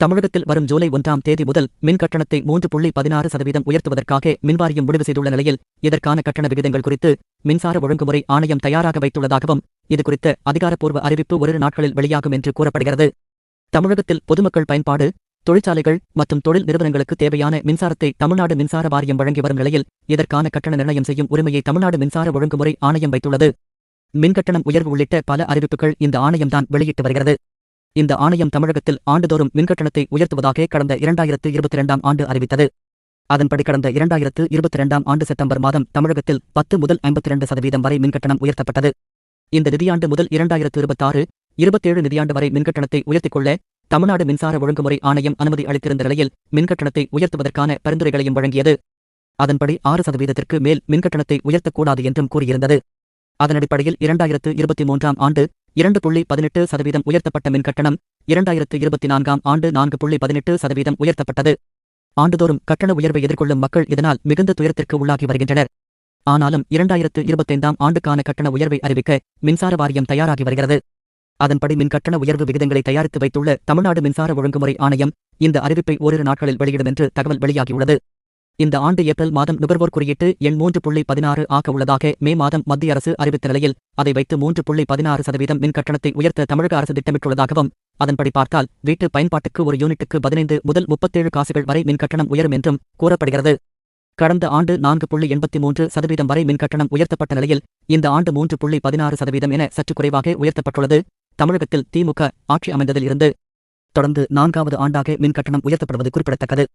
தமிழகத்தில் வரும் ஜூலை ஒன்றாம் தேதி முதல் மின் கட்டணத்தை மூன்று புள்ளி பதினாறு சதவீதம் உயர்த்துவதற்காக மின்வாரியம் முடிவு செய்துள்ள நிலையில் இதற்கான கட்டண விகிதங்கள் குறித்து மின்சார ஒழுங்குமுறை ஆணையம் தயாராக வைத்துள்ளதாகவும் இதுகுறித்த அதிகாரப்பூர்வ அறிவிப்பு ஒரு நாட்களில் வெளியாகும் என்று கூறப்படுகிறது. தமிழகத்தில் பொதுமக்கள் பயன்பாடு தொழிற்சாலைகள் மற்றும் தொழில் நிறுவனங்களுக்கு தேவையான மின்சாரத்தை தமிழ்நாடு மின்சார வாரியம் வழங்கி வரும் நிலையில் இதற்கான கட்டண நிர்ணயம் செய்யும் உரிமையை தமிழ்நாடு மின்சார ஒழுங்குமுறை ஆணையம் வைத்துள்ளது. மின்கட்டணம் உயர்வு உள்ளிட்ட பல அறிவிப்புகள் இந்த ஆணையம்தான் வெளியிட்டு வருகிறது. இந்த ஆணையம் தமிழகத்தில் ஆண்டுதோறும் மின்கட்டணத்தை உயர்த்துவதாக கடந்த இரண்டாயிரத்து இருபத்தி இரண்டாம் ஆண்டு அறிவித்தது. அதன்படி கடந்த இரண்டாயிரத்து இருபத்தி இரண்டாம் ஆண்டு செப்டம்பர் மாதம் தமிழகத்தில் பத்து முதல் ஐம்பத்தி இரண்டு சதவீதம் வரை மின்கட்டணம் உயர்த்தப்பட்டது. இந்த நிதியாண்டு முதல் இரண்டாயிரத்து இருபத்தாறு இருபத்தேழு நிதியாண்டு வரை மின்கட்டணத்தை உயர்த்திக் கொள்ள தமிழ்நாடு மின்சார ஒழுங்குமுறை ஆணையம் அனுமதி அளித்திருந்த நிலையில் மின்கட்டணத்தை உயர்த்துவதற்கான பரிந்துரைகளையும் வழங்கியது. அதன்படி ஆறு சதவீதத்திற்கு மேல் மின்கட்டணத்தை உயர்த்தக்கூடாது என்றும் கூறியிருந்தது. அதன் அடிப்படையில் இரண்டாயிரத்து இருபத்தி மூன்றாம் ஆண்டு இரண்டு புள்ளி பதினெட்டு சதவீதம் உயர்த்தப்பட்ட மின்கட்டணம் இரண்டாயிரத்து இருபத்தி நான்காம் ஆண்டு நான்கு புள்ளி பதினெட்டு சதவீதம் உயர்த்தப்பட்டது. ஆண்டுதோறும் கட்டண உயர்வை எதிர்கொள்ளும் மக்கள் இதனால் மிகுந்த துயரத்திற்கு உள்ளாகி வருகின்றனர். ஆனாலும் இரண்டாயிரத்து இருபத்தைந்தாம் ஆண்டுக்கான கட்டண உயர்வை அறிவிக்க மின்சார வாரியம் தயாராகி வருகிறது. அதன்படி மின் கட்டண உயர்வு விகிதங்களை தயாரித்து வைத்துள்ள தமிழ்நாடு மின்சார ஒழுங்குமுறை ஆணையம் இந்த அறிவிப்பை ஓரிரு நாட்களில் வெளியிடும் என்று தகவல் வெளியாகியுள்ளது. இந்த ஆண்டு ஏப்ரல் மாதம் நுகர்வோர் குறியீட்டு எண் மூன்று புள்ளி பதினாறு ஆக உள்ளதாக மே மாதம் மத்திய அரசு அறிவித்த நிலையில் அதை வைத்து மூன்று புள்ளி பதினாறு சதவீதம் மின் கட்டணத்தை உயர்த்த தமிழக அரசு திட்டமிட்டுள்ளதாகவும் அதன்படி பார்த்தால் வீட்டு பயன்பாட்டுக்கு ஒரு யூனிட்டுக்கு பதினைந்து முதல் முப்பத்தேழு காசுகள் வரை மின் கட்டணம் உயரும் என்றும் கூறப்படுகிறது. கடந்த ஆண்டு நான்கு புள்ளி எண்பத்தி மூன்று சதவீதம் வரை மின் கட்டணம் உயர்த்தப்பட்ட நிலையில் இந்த ஆண்டு மூன்று புள்ளி பதினாறு சதவீதம் என சற்று குறைவாக உயர்த்தப்பட்டுள்ளது. தமிழகத்தில் திமுக ஆட்சி அமைந்ததில் இருந்து தொடர்ந்து நான்காவது ஆண்டாக மின் கட்டணம் உயர்த்தப்படுவது குறிப்பிடத்தக்கது.